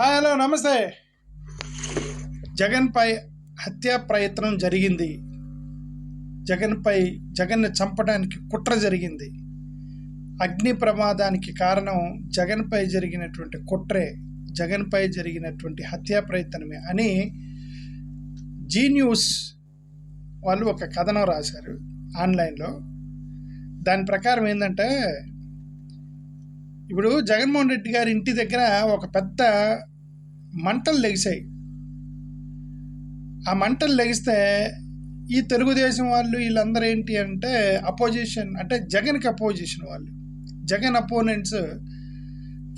Hi hello నమస్తే. జగన్పై హత్యా ప్రయత్నం జరిగింది. జగన్పై జగన్ను చంపడానికి కుట్ర జరిగింది. అగ్ని ప్రమాదానికి కారణం జగన్పై జరిగినటువంటి కుట్రే జగన్పై జరిగినటువంటి హత్యా ప్రయత్నమే అని జీ న్యూస్ వాళ్ళు ఒక కథనం రాశారు ఆన్లైన్లో. దాని ప్రకారం ఏంటంటే ఇప్పుడు జగన్మోహన్ రెడ్డి గారి ఇంటి దగ్గర ఒక పెద్ద మంటలు లెగిసాయి ఆ మంటలు లెగిస్తే ఈ తెలుగుదేశం వాళ్ళు వీళ్ళందరూ ఏంటి అంటే అపోజిషన్ అంటే జగన్కి అపోజిషన్ వాళ్ళు. జగన్ అపోనెంట్స్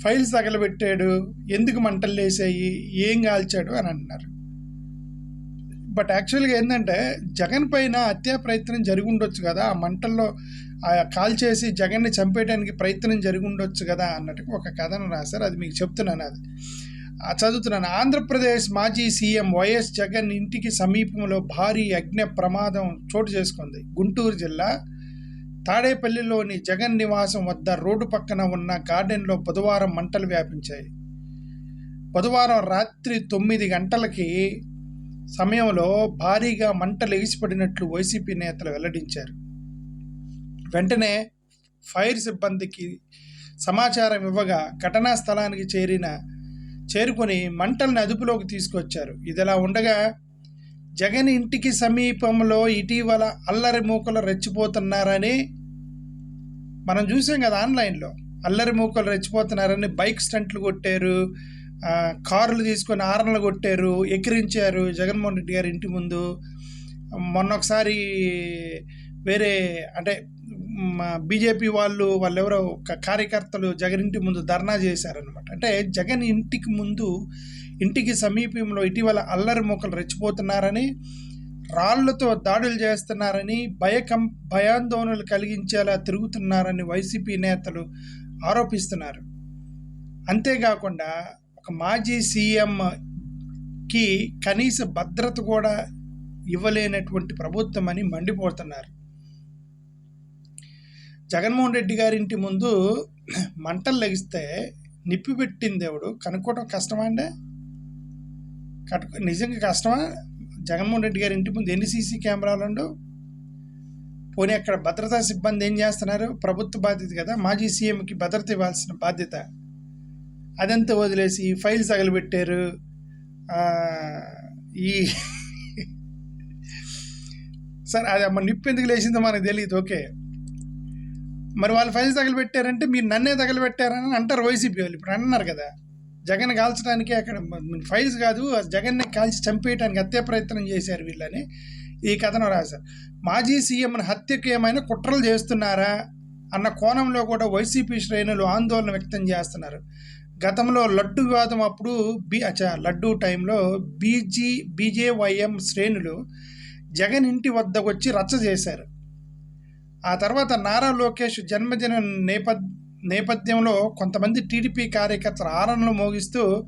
ఫైల్స్ తగలబెట్టాడు ఎందుకు మంటలు లేసాయి ఏం కాల్చాడు అని అంటున్నారు. బట్ యాక్చువల్గా ఏంటంటే జగన్ పైన హత్యా ప్రయత్నం జరిగి ఉండొచ్చు కదా ఆ మంటల్లో ఆ కాల్ చేసి జగన్ని చంపేయడానికి ప్రయత్నం జరిగి ఉండొచ్చు కదా అన్నట్టుగా ఒక కథను రాశారు. అది మీకు చెప్తున్నాను అది. చదువుతున్నాను. ఆంధ్రప్రదేశ్ మాజీ సీఎం వైఎస్ జగన్ ఇంటికి సమీపంలో భారీ అగ్ని ప్రమాదం చోటు చేసుకుంది. గుంటూరు జిల్లా తాడేపల్లిలోని జగన్ నివాసం వద్ద రోడ్డు పక్కన ఉన్న గార్డెన్లో బుధవారం మంటలు వ్యాపించాయి. బుధవారం రాత్రి తొమ్మిది గంటలకి సమయంలో భారీగా మంటలు ఎగిసిపడినట్లు వైసీపీ నేతలు వెల్లడించారు. వెంటనే ఫైర్ సిబ్బందికి సమాచారం ఇవ్వగా ఘటనా స్థలానికి చేరిన చేరుకొని మంటలను అదుపులోకి తీసుకొచ్చారు. ఇదిలా ఉండగా జగన్ ఇంటికి సమీపంలో ఇటీవల అల్లరి మూకలు రెచ్చిపోతున్నారని మనం చూసాం కదా ఆన్లైన్లో. అల్లరి మూకలు రెచ్చిపోతున్నారని బైక్ స్టంట్లు కొట్టారు కార్లు తీసుకొని ఆరణలు కొట్టారు ఎక్కిరించారు జగన్మోహన్ రెడ్డి గారి ఇంటి ముందు. మొన్న ఒకసారి వేరే అంటే బీజేపీ వాళ్ళు వాళ్ళు ఎవరో ఒక కార్యకర్తలు జగన్ ఇంటి ముందు ధర్నా చేశారనమాట అంటే జగన్ ఇంటికి ముందు ఇంటికి సమీపంలో ఇటీవల అల్లరి మొక్కలు రెచ్చిపోతున్నారని రాళ్ళతో దాడులు చేస్తున్నారని భయకం భయాందోళనలు కలిగించేలా తిరుగుతున్నారని వైసీపీ నేతలు ఆరోపిస్తున్నారు. అంతేకాకుండా ఒక మాజీ సీఎంకి కనీస భద్రత కూడా ఇవ్వలేనటువంటి ప్రభుత్వం అని మండిపోతున్నారు. జగన్మోహన్ రెడ్డి గారి ఇంటి ముందు మంటలు లెగిస్తే నిప్పి పెట్టింది దేవుడు కనుక్కోవడం కష్టమా అండి? కట్టు నిజంగా కష్టమా? జగన్మోహన్ రెడ్డి గారి ఇంటి ముందు ఎన్ని సీసీ కెమెరాలు ఉండవు పోనీ అక్కడ భద్రతా సిబ్బంది ఏం చేస్తున్నారు? ప్రభుత్వ బాధ్యత కదా మాజీ సీఎంకి భద్రత ఇవ్వాల్సిన బాధ్యత. అదంతా వదిలేసి ఫైల్స్ తగలబెట్టారు. ఈ సరే అది మన నిప్పు ఎందుకు లేచిందో మనకు తెలియదు ఓకే. మరి వాళ్ళు ఫైల్స్ తగలబెట్టారంటే మీరు నన్నే తగలబెట్టారని అంటారు వైసీపీ వాళ్ళు. ఇప్పుడు అన్నారు కదా జగన్ కాల్చడానికి అక్కడ ఫైల్స్ కాదు జగన్ని కాల్చి చంపేయడానికి హత్య ప్రయత్నం చేశారు వీళ్ళని. ఈ కథను రాశారు. మాజీ సీఎంని హత్యకు ఏమైనా కుట్రలు చేస్తున్నారా? అన్న కోణంలో కూడా వైసీపీ శ్రేణులు ఆందోళన వ్యక్తం చేస్తున్నారు. గతంలో లడ్డు వివాదం అప్పుడు బి అచ్చా లడ్డు టైంలో బీజీ బీజేవైఎం శ్రేణులు జగన్ ఇంటి వద్దకు వచ్చి రచ్చ చేశారు. ఆ తర్వాత నారా లోకేష్ జన్మదిన నేపథ్ నేపథ్యంలో కొంతమంది టీడీపీ కార్యకర్తలు ఆరణలు మోగిస్తూ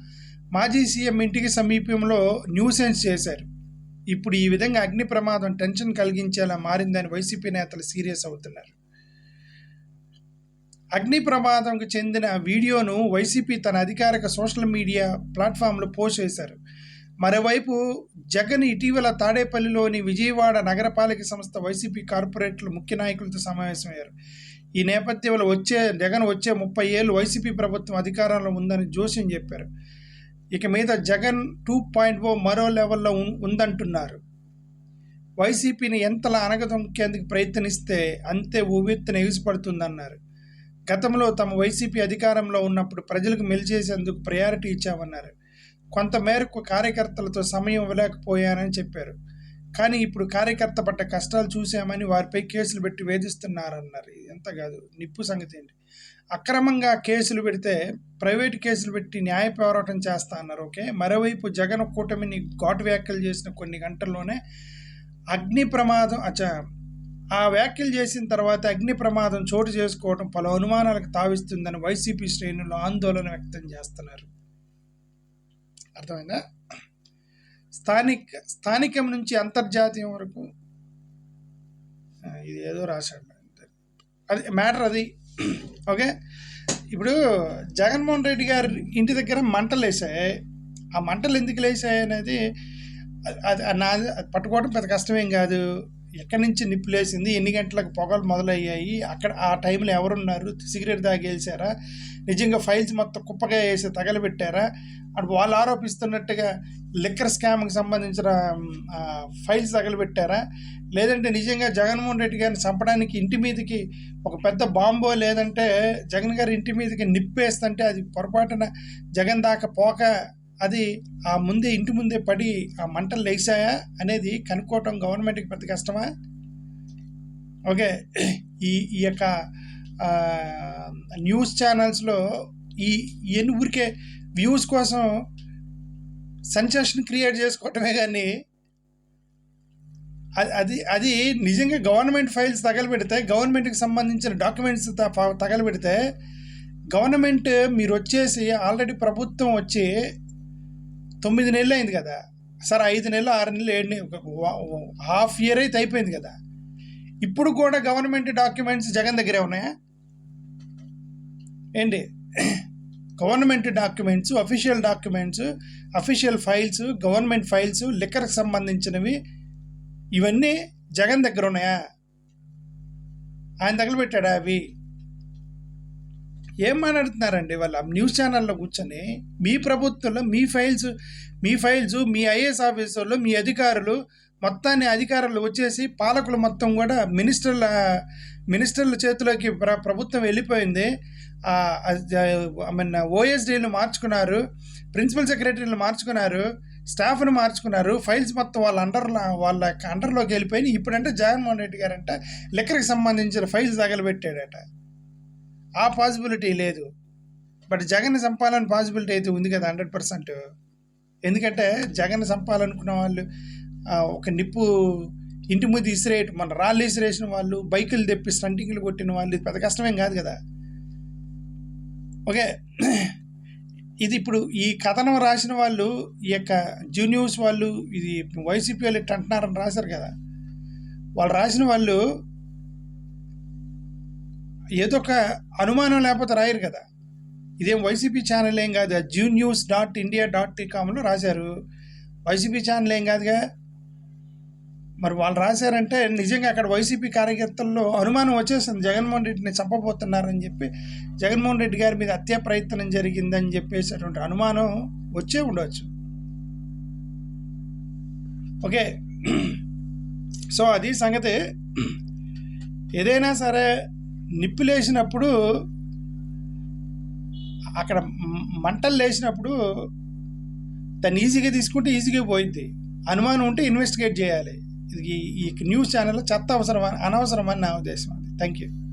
మాజీ సీఎం ఇంటికి సమీపంలో న్యూసెన్స్ చేశారు. ఇప్పుడు ఈ విధంగా అగ్ని ప్రమాదం టెన్షన్ కలిగించేలా మారిందని వైసీపీ నేతలు సీరియస్ అవుతున్నారు. అగ్ని ప్రమాదంకు చెందిన వీడియోను వైసీపీ తన అధికారిక సోషల్ మీడియా ప్లాట్ఫామ్లో పోస్ట్ చేశారు. మరోవైపు జగన్ ఇటీవల తాడేపల్లిలోని విజయవాడ నగరపాలక సంస్థ వైసీపీ కార్పొరేట్లు ముఖ్య నాయకులతో సమావేశమయ్యారు. ఈ నేపథ్యంలో వచ్చే జగన్ వచ్చే ముప్పై ఏళ్ళు వైసీపీ ప్రభుత్వం అధికారంలో ఉందని జోస్యం చెప్పారు. ఇక మీద జగన్ టూ పాయింట్ ఓ మరో లెవెల్లో ఉం- ఉందంటున్నారు. వైసీపీని ఎంతలా అనగదొక్కేందుకు ప్రయత్నిస్తే అంతే ఉవ్వెత్తున ఎగిసిపడుతుందన్నారు. గతంలో తమ వైసీపీ అధికారంలో ఉన్నప్పుడు ప్రజలకు మెలిచేసేందుకు ప్రయారిటీ ఇచ్చామన్నారు. కొంత మేరకు కార్యకర్తలతో సమయం ఇవ్వలేకపోయానని చెప్పారు. కానీ ఇప్పుడు కార్యకర్త పడ్డ కష్టాలు చూశామని వారిపై కేసులు పెట్టి వేధిస్తున్నారన్నారు. ఎంత కాదు నిప్పు సంగతి ఏంటి? అక్రమంగా కేసులు పెడితే ప్రైవేట్ కేసులు పెట్టి న్యాయ పోరాటం చేస్తా అన్నారు ఓకే? మరోవైపు జగన్ కూటమిని ఘాటు వ్యాఖ్యలు చేసిన కొన్ని గంటల్లోనే అగ్ని ప్రమాదం అచ్చా ఆ వ్యాఖ్యలు చేసిన తర్వాత అగ్ని ప్రమాదం చోటు చేసుకోవడం పలు అనుమానాలకు తావిస్తుందని వైసీపీ శ్రేణులు ఆందోళన వ్యక్తం చేస్తున్నారు. అర్థమైందా? స్థానిక స్థానికం నుంచి అంతర్జాతీయం వరకు ఇది ఏదో రాశాడు అది మ్యాటర్ అది. ఓకే? ఇప్పుడు జగన్మోహన్ రెడ్డి గారి ఇంటి దగ్గర మంటలు వేసాయి. ఆ మంటలు ఎందుకు లేసాయి అనేది అది అది నా అది పట్టుకోవడం పెద్ద కష్టమేం కాదు. ఎక్కడి నుంచి నిప్పు లేసింది ఎన్ని గంటలకు పొగలు మొదలయ్యాయి అక్కడ ఆ టైంలో ఎవరున్నారు సిగరెట్ తాగేసారా నిజంగా ఫైల్స్ మొత్తం కుప్పగా వేసి తగలబెట్టారా అటు వాళ్ళు ఆరోపిస్తున్నట్టుగా లిక్కర్ స్కామ్కి సంబంధించిన ఫైల్స్ తగలబెట్టారా లేదంటే నిజంగా జగన్మోహన్ రెడ్డి గారిని చంపడానికి ఇంటి మీదకి ఒక పెద్ద బాంబో లేదంటే జగన్ గారి ఇంటి మీదకి నిప్పేస్తుంటే అది పొరపాటున జగన్ దాకా పోక అది ఆ ముందే ఇంటి ముందే పడి ఆ మంటలు లేచాయా అనేది కనుక్కోవటం గవర్నమెంట్కి పెద్ద కష్టమా? ఓకే ఈ ఈ యొక్క న్యూస్ ఛానల్స్లో ఈ ఎన్ని ఊరికే వ్యూస్ కోసం సెన్సేషన్ క్రియేట్ చేసుకోవటమే కానీ అది అది అది నిజంగా గవర్నమెంట్ ఫైల్స్ తగలబెడితే గవర్నమెంట్కి సంబంధించిన డాక్యుమెంట్స్ తగలబెడితే గవర్నమెంట్ మీరు వచ్చేసి ఆల్రెడీ ప్రభుత్వం వచ్చి తొమ్మిది నెలలు అయింది కదా. సరే ఐదు నెలలు ఆరు నెలలు ఏడు నెలలు ఒక హాఫ్ ఇయర్ అయితే అయిపోయింది కదా. ఇప్పుడు కూడా గవర్నమెంట్ డాక్యుమెంట్స్ జగన్ దగ్గరే ఉన్నాయా? ఏంటి? Government documents official documents official files government files లిక్కర్కి సంబంధించినవి ఇవన్నీ జగన్ దగ్గర ఉన్నాయా? ఆయన తగలబెట్టాడా అవి? ఏం మాట్లాడుతున్నారండి? వాళ్ళ న్యూస్ ఛానల్లో కూర్చొని మీ ప్రభుత్వంలో మీ ఫైల్స్ మీ ఫైల్స్ మీ ఐఏఎస్ ఆఫీసర్లు మీ అధికారులు మొత్తాన్ని అధికారులు వచ్చేసి పాలకులు మొత్తం కూడా మినిస్టర్ల మినిస్టర్ల చేతిలోకి ప్ర ప్రభుత్వం వెళ్ళిపోయింది. ఐ మీన్ ఓఎస్డీలు మార్చుకున్నారు ప్రిన్సిపల్ సెక్రటరీలు మార్చుకున్నారు స్టాఫ్ను మార్చుకున్నారు ఫైల్స్ మొత్తం వాళ్ళ అండర్లో వాళ్ళ అండర్లోకి వెళ్ళిపోయి ఇప్పుడంటే జగన్మోహన్ రెడ్డి గారంట లెక్కరికి సంబంధించిన ఫైల్స్ తగలబెట్టాడట. ఆ పాసిబిలిటీ లేదు. బట్ జగన్ చంపాలని పాసిబిలిటీ అయితే ఉంది కదా హండ్రెడ్ పర్సెంట్. ఎందుకంటే జగన్ చంపాలనుకున్న వాళ్ళు ఒక నిప్పు ఇంటి ముందు ఇసిరేయటం మన రాళ్ళు ఇసిరేసిన వాళ్ళు బైకులు తెప్పి స్టంటింగ్లు కొట్టిన వాళ్ళు ఇది పెద్ద కష్టమేం కాదు కదా. ఓకే? ఇది ఇప్పుడు ఈ కథనం రాసిన వాళ్ళు ఈ యొక్క న్యూస్ వాళ్ళు ఇది వైసీపీ వాళ్ళు ఇట్ట అంటున్నారని రాశారు కదా. వాళ్ళు రాసిన వాళ్ళు ఏదో ఒక అనుమానం లేకపోతే రాయరు కదా. ఇదేం వైసీపీ ఛానల్ ఏం కాదు. Zoo news dot India dot కామ్లో రాశారు. వైసీపీ ఛానల్ ఏం కాదుగా? మరి వాళ్ళు రాశారంటే నిజంగా అక్కడ వైసీపీ కార్యకర్తల్లో అనుమానం వచ్చేసింది. జగన్మోహన్ రెడ్డిని చంపబోతున్నారని చెప్పి జగన్మోహన్ రెడ్డి గారి మీద హత్యా ప్రయత్నం జరిగిందని చెప్పేసి అటువంటి అనుమానం వచ్చే ఉండవచ్చు ఓకే. సో అది సంగతి. ఏదైనా సరే నిప్పు లేచినప్పుడు అక్కడ మంటలు లేచినప్పుడు దాన్ని ఈజీగా తీసుకుంటే ఈజీగా పోయింది. అనుమానం ఉంటే ఇన్వెస్టిగేట్ చేయాలి. ఇది ఈ- ఈ న్యూస్ ఛానల్లో చెత్త అవసరం అనవసరం అని నా ఉద్దేశం అది. Thank you